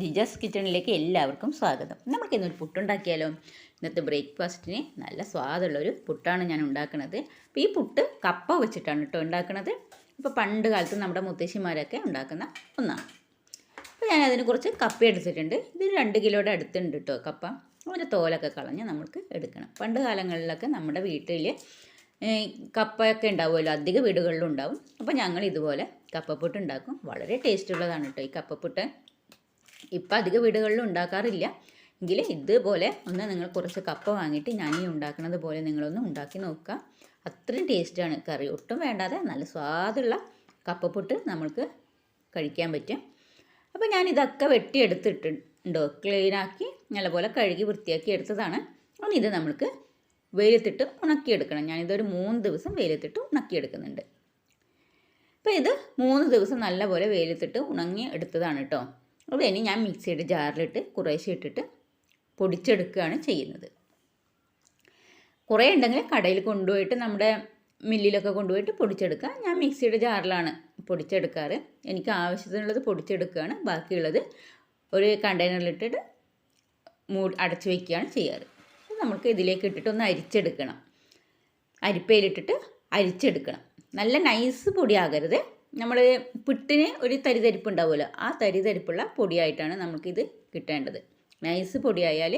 ജിജസ് കിച്ചണിലേക്ക് എല്ലാവർക്കും സ്വാഗതം. നമുക്ക് ഇന്നൊരു പുട്ടുണ്ടാക്കിയാലോ? ഇന്നത്തെ ബ്രേക്ക്ഫാസ്റ്റിന് നല്ല സ്വാദുള്ളൊരു പുട്ടാണ് ഞാൻ ഉണ്ടാക്കുന്നത് അപ്പോൾ ഈ പുട്ട് കപ്പ വെച്ചിട്ടാണ് കേട്ടോ ഉണ്ടാക്കുന്നത് ഇപ്പോൾ പണ്ട് കാലത്ത് നമ്മുടെ മുത്തശ്ശിമാരൊക്കെ ഉണ്ടാക്കുന്ന ഒന്നാണ്. അപ്പോൾ ഞാൻ അതിന് കുറച്ച് കപ്പ എടുത്തിട്ടുണ്ട്. ഇത് രണ്ട് കിലോയുടെ അടുത്തുണ്ട് കേട്ടോ കപ്പ. അതിന്റെ തോലൊക്കെ കളഞ്ഞ് നമുക്ക് എടുക്കണം. പണ്ട് കാലങ്ങളിലൊക്കെ നമ്മുടെ വീട്ടിൽ കപ്പയൊക്കെ ഉണ്ടാവുമല്ലോ. അധിക വീടുകളിലും ഉണ്ടാവും. അപ്പോൾ ഞങ്ങൾ ഇതുപോലെ കപ്പപ്പുട്ട് ഉണ്ടാക്കും. വളരെ ടേസ്റ്റ് ഉള്ളതാണ് കേട്ടോ ഈ കപ്പപ്പുട്ട്. ഇപ്പം അധിക വീടുകളിലും ഉണ്ടാക്കാറില്ല. എങ്കിൽ ഇതുപോലെ ഒന്ന് നിങ്ങൾ കുറച്ച് കപ്പ വാങ്ങിയിട്ട് ഞാൻ ഈ ഉണ്ടാക്കുന്നത് പോലെ നിങ്ങളൊന്ന് ഉണ്ടാക്കി നോക്കുക അത്രയും ടേസ്റ്റാണ് കറി ഒട്ടും വേണ്ടാതെ നല്ല സ്വാദുള്ള കപ്പപ്പുട്ട് നമ്മൾക്ക് കഴിക്കാൻ പറ്റും. അപ്പോൾ ഞാൻ ഇതൊക്കെ വെട്ടിയെടുത്തിട്ടുണ്ടോ ക്ലീനാക്കി നല്ലപോലെ കഴുകി വൃത്തിയാക്കി എടുത്തതാണ്. അപ്പം ഇത് നമ്മൾക്ക് വെയിലത്തിട്ട് ഉണക്കിയെടുക്കണം. ഞാനിതൊരു മൂന്ന് ദിവസം വെയിലത്തിട്ട് ഉണക്കിയെടുക്കുന്നുണ്ട്. അപ്പോൾ ഇത് മൂന്ന് ദിവസം നല്ലപോലെ വെയിലത്തിട്ട് ഉണങ്ങി എടുത്തതാണ് കേട്ടോ അപ്പോൾ ഇനി ഞാൻ മിക്സിയുടെ ജാറിലിട്ട് കുറേശ്ശെ ഇട്ടിട്ട് പൊടിച്ചെടുക്കുകയാണ് ചെയ്യുന്നത്. കുറേ ഉണ്ടെങ്കിൽ കടയിൽ കൊണ്ടുപോയിട്ട് നമ്മുടെ മില്ലിലൊക്കെ കൊണ്ടുപോയിട്ട് പൊടിച്ചെടുക്കുക. ഞാൻ മിക്സിയുടെ ജാറിലാണ് പൊടിച്ചെടുക്കാറ്. എനിക്ക് ആവശ്യത്തിനുള്ളത് പൊടിച്ചെടുക്കുകയാണ്. ബാക്കിയുള്ളത് ഒരു കണ്ടെയ്നറിലിട്ടിട്ട് മൂ അടച്ചു വയ്ക്കുകയാണ് ചെയ്യാറ്. നമുക്ക് ഇതിലേക്ക് ഇട്ടിട്ട് ഒന്ന് അരിച്ചെടുക്കണം. അരിപ്പയിലിട്ടിട്ട് അരിച്ചെടുക്കണം. നല്ല നൈസ് പൊടിയാകരുത്. നമ്മൾ പുട്ടിന് ഒരു തരിതരിപ്പ് ഉണ്ടാവുമല്ലോ ആ തരിതരിപ്പുള്ള പൊടിയായിട്ടാണ് നമുക്കിത് കിട്ടേണ്ടത്. നൈസ് പൊടിയായാൽ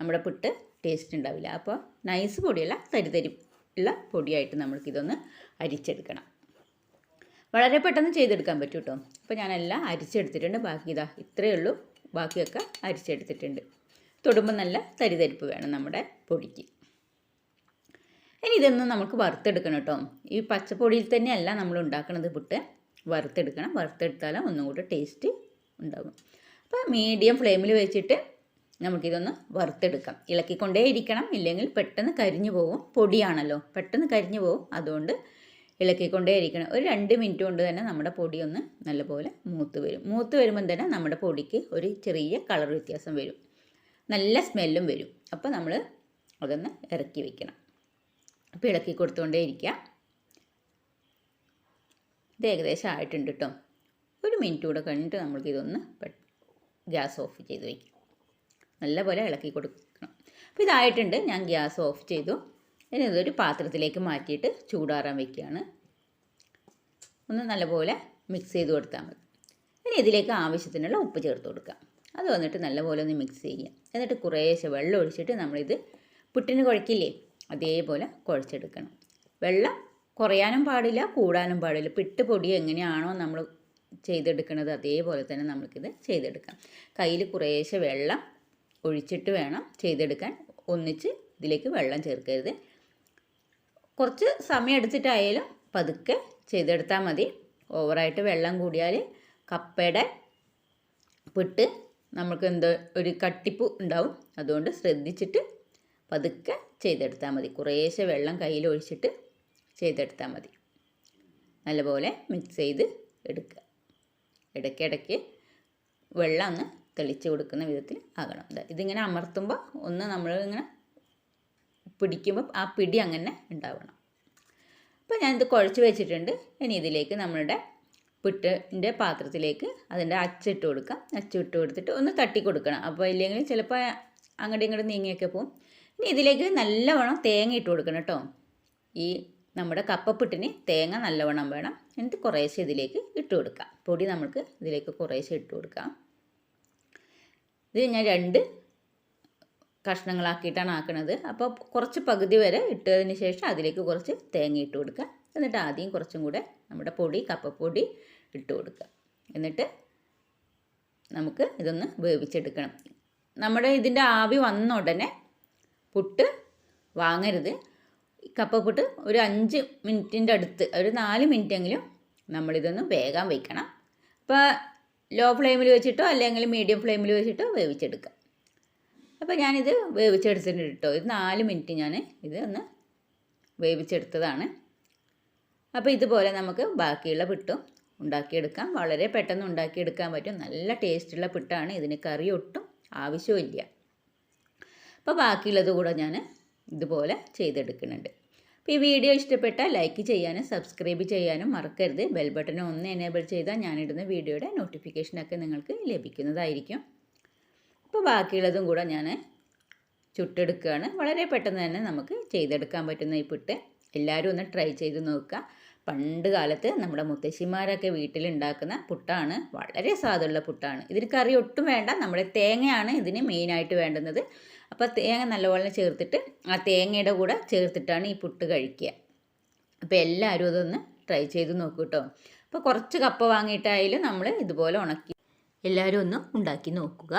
നമ്മുടെ പുട്ട് ടേസ്റ്റ് ഉണ്ടാവില്ല. അപ്പോൾ നൈസ് പൊടിയല്ല തരിതരിപ്പുള്ള പൊടിയായിട്ട് നമുക്കിതൊന്ന് അരിച്ചെടുക്കണം. വളരെ പെട്ടെന്ന് ചെയ്തെടുക്കാൻ പറ്റും കേട്ടോ അപ്പോൾ ഞാനെല്ലാം അരിച്ചെടുത്തിട്ടുണ്ട്. ബാക്കി ഇതാ ഇത്രയേ ഉള്ളൂ. ബാക്കിയൊക്കെ അരിച്ചെടുത്തിട്ടുണ്ട്. തൊടുമ്പോൾ നല്ല തരിതരിപ്പ് വേണം നമ്മുടെ പൊടിക്ക്. ഇനി ഇതൊന്നും നമുക്ക് വറുത്തെടുക്കണം കേട്ടോ. ഈ പച്ചപ്പൊടിയിൽ തന്നെയല്ല നമ്മൾ ഉണ്ടാക്കുന്നത് പുട്ട്. വറുത്തെടുക്കണം. വറുത്തെടുത്താലും ഒന്നും കൂടെ ടേസ്റ്റ് ഉണ്ടാകും അപ്പോൾ മീഡിയം ഫ്ലെയിമിൽ വെച്ചിട്ട് നമുക്കിതൊന്ന് വറുത്തെടുക്കാം. ഇളക്കിക്കൊണ്ടേ ഇരിക്കണം ഇല്ലെങ്കിൽ പെട്ടെന്ന് കരിഞ്ഞു പോകും പൊടിയാണല്ലോ. പെട്ടെന്ന് കരിഞ്ഞു പോകും അതുകൊണ്ട് ഇളക്കിക്കൊണ്ടേ ഇരിക്കണം ഒരു രണ്ട് മിനിറ്റ് കൊണ്ട് തന്നെ നമ്മുടെ പൊടി ഒന്ന് നല്ലപോലെ മൂത്ത് വരും. മൂത്ത് വരുമ്പം തന്നെ നമ്മുടെ പൊടിക്ക് ഒരു ചെറിയ കളർ വ്യത്യാസം വരും. നല്ല സ്മെല്ലും വരും. അപ്പോൾ നമ്മൾ അതൊന്ന് ഇറക്കി വെക്കണം. അപ്പോൾ ഇളക്കി കൊടുത്തുകൊണ്ടേ ഇരിക്കുക ഇത് ഏകദേശം ആയിട്ടുണ്ട് കേട്ടോ ഒരു മിനിറ്റ് കൂടെ കഴിഞ്ഞിട്ട് നമ്മൾക്കിതൊന്ന് ഗ്യാസ് ഓഫ് ചെയ്ത് വയ്ക്കും നല്ലപോലെ ഇളക്കി കൊടുക്കണം. അപ്പോൾ ഇതായിട്ടുണ്ട്. ഞാൻ ഗ്യാസ് ഓഫ് ചെയ്തു. ഇനി ഇതൊരു പാത്രത്തിലേക്ക് മാറ്റിയിട്ട് ചൂടാറാൻ വയ്ക്കുകയാണ് ഒന്ന് നല്ലപോലെ മിക്സ് ചെയ്ത് കൊടുത്താൽ മതി. ഇനി ഇതിലേക്ക് ആവശ്യത്തിനുള്ള ഉപ്പ് ചേർത്ത് കൊടുക്കാം. അത് വന്നിട്ട് നല്ലപോലെ ഒന്ന് മിക്സ് ചെയ്യുക. എന്നിട്ട് കുറേശ്ശെ വെള്ളം ഒഴിച്ചിട്ട് നമ്മളിത് പുട്ടിന് കുഴക്കില്ലേ? അതേപോലെ കുഴച്ചെടുക്കണം. വെള്ളം കുറയാനും പാടില്ല കൂടാനും പാടില്ല. പിട്ട് പൊടി എങ്ങനെയാണോ നമ്മൾ ചെയ്തെടുക്കുന്നത് അതേപോലെ തന്നെ നമുക്കിത് ചെയ്തെടുക്കാം. കയ്യിൽ കുറേശ്ശെ വെള്ളം ഒഴിച്ചിട്ട് വേണം ചെയ്തെടുക്കാൻ. ഒന്നിച്ച് ഇതിലേക്ക് വെള്ളം ചേർക്കരുത്. കുറച്ച് സമയം എടുത്തിട്ടായാലും പതുക്കെ ചെയ്തെടുത്താൽ മതി. ഓവറായിട്ട് വെള്ളം കൂടിയാൽ കപ്പയുടെ പിട്ട് നമുക്ക് എന്തോ ഒരു കട്ടിപ്പ് ഉണ്ടാവും. അതുകൊണ്ട് ശ്രദ്ധിച്ചിട്ട് പതുക്കെ ചെയ്തെടുത്താൽ മതി. കുറേശ്ശെ വെള്ളം കയ്യിൽ ഒഴിച്ചിട്ട് ചെയ്തെടുത്താൽ മതി. നല്ലപോലെ മിക്സ് ചെയ്ത് എടുക്കുക. ഇടയ്ക്കിടയ്ക്ക് വെള്ളം അങ്ങ് തെളിച്ച് കൊടുക്കുന്ന വിധത്തിൽ ആകണം. ഇതിങ്ങനെ അമർത്തുമ്പോൾ ഒന്ന് നമ്മൾ ഇങ്ങനെ പിടിക്കുമ്പോൾ ആ പിടി അങ്ങനെ ഉണ്ടാവണം. അപ്പോൾ ഞാനിത് കുഴച്ച് വെച്ചിട്ടുണ്ട്. ഇനി ഇതിലേക്ക് നമ്മളുടെ പുട്ടിന്റെ പാത്രത്തിലേക്ക് അതിന്റെ അച്ചിട്ട് കൊടുക്കാം. അച്ചിട്ട് കൊടുത്തിട്ട് ഒന്ന് തട്ടി കൊടുക്കണം. അപ്പോൾ ഇല്ലെങ്കിൽ ചിലപ്പോൾ അങ്ങോട്ടും ഇങ്ങോട്ടും നീങ്ങിയൊക്കെ പോകും ഇനി ഇതിലേക്ക് നല്ലവണ്ണം തേങ്ങ ഇട്ട് കൊടുക്കണം കേട്ടോ. ഈ നമ്മുടെ കപ്പപ്പിട്ടിന് തേങ്ങ നല്ലവണ്ണം വേണം. എന്നിട്ട് കുറേശ്ശെ ഇതിലേക്ക് ഇട്ട് കൊടുക്കാം. പൊടി നമുക്ക് ഇതിലേക്ക് കുറേശ്ശെ ഇട്ട് കൊടുക്കാം. ഇത് ഞാൻ രണ്ട് കഷ്ണങ്ങളാക്കിയിട്ടാണ് ആക്കുന്നത് അപ്പോൾ കുറച്ച് പകുതി വരെ ഇട്ടതിന് ശേഷം അതിലേക്ക് കുറച്ച് തേങ്ങ ഇട്ട് കൊടുക്കുക. എന്നിട്ട് ആദ്യം കുറച്ചും കൂടെ നമ്മുടെ പൊടി കപ്പപ്പൊടി ഇട്ട് കൊടുക്കുക. എന്നിട്ട് നമുക്ക് ഇതൊന്ന് വേവിച്ചെടുക്കണം. നമ്മുടെ ഇതിന്റെ ആവി വന്ന ഉടനെ പുട്ട് വാങ്ങരുത്. കപ്പപ്പുട്ട് ഒരു അഞ്ച് മിനിറ്റിന്റെ അടുത്ത് ഒരു നാല് മിനിറ്റെങ്കിലും നമ്മളിതൊന്ന് വേഗം വയ്ക്കണം. അപ്പോൾ ലോ ഫ്ലെയിമിൽ വെച്ചിട്ടോ അല്ലെങ്കിൽ മീഡിയം ഫ്ലെയിമിൽ വെച്ചിട്ടോ വേവിച്ചെടുക്കുക. അപ്പോൾ ഞാനിത് വേവിച്ചെടുത്തിട്ടുണ്ട് കേട്ടോ. ഇത് നാല് മിനിറ്റ് ഞാൻ ഇത് ഒന്ന് വേവിച്ചെടുത്തതാണ്. അപ്പോൾ ഇതുപോലെ നമുക്ക് ബാക്കിയുള്ള പിട്ടും ഉണ്ടാക്കിയെടുക്കാം. വളരെ പെട്ടെന്ന് ഉണ്ടാക്കിയെടുക്കാൻ പറ്റും. നല്ല ടേസ്റ്റുള്ള പിട്ടാണ്. ഇതിന് കറി ഒട്ടും ആവശ്യമില്ല അപ്പോൾ ബാക്കിയുള്ളത് കൂടെ ഞാൻ ഇതുപോലെ ചെയ്തെടുക്കുന്നുണ്ട്. അപ്പോൾ ഈ വീഡിയോ ഇഷ്ടപ്പെട്ടാൽ ലൈക്ക് ചെയ്യാനും സബ്സ്ക്രൈബ് ചെയ്യാനും മറക്കരുത്. ബെൽ ബട്ടൺ ഒന്ന് എനേബിൾ ചെയ്താൽ ഞാനിടുന്ന വീഡിയോയുടെ നോട്ടിഫിക്കേഷനൊക്കെ നിങ്ങൾക്ക് ലഭിക്കുന്നതായിരിക്കും. അപ്പോൾ ബാക്കിയുള്ളതും കൂടെ ഞാൻ ചുട്ടെടുക്കുകയാണ്. വളരെ പെട്ടെന്ന് തന്നെ നമുക്ക് ചെയ്തെടുക്കാൻ പറ്റുന്ന ഈ പുട്ട്. എല്ലാവരും ഒന്ന് ട്രൈ ചെയ്ത് നോക്കുക. പണ്ട് കാലത്ത് നമ്മുടെ മുത്തശ്ശിമാരൊക്കെ വീട്ടിലുണ്ടാക്കുന്ന പുട്ടാണ്. വളരെ സ്വാദുള്ള പുട്ടാണ്. ഇതിന് കറി ഒട്ടും വേണ്ട. നമ്മുടെ തേങ്ങയാണ് ഇതിന് മെയിനായിട്ട് വേണ്ടുന്നത്. അപ്പോൾ തേങ്ങ നല്ലപോലെ ചേർത്തിട്ട് ആ തേങ്ങയുടെ കൂടെ ചേർത്തിട്ടാണ് ഈ പുട്ട് കഴിക്കുക. അപ്പോൾ എല്ലാവരും അതൊന്ന് ട്രൈ ചെയ്ത് നോക്കൂ കേട്ടോ അപ്പോൾ കുറച്ച് കപ്പ വാങ്ങിയിട്ടായാലും നമ്മൾ ഇതുപോലെ ഉണക്കി എല്ലാവരും ഒന്ന് ഉണ്ടാക്കി നോക്കുക.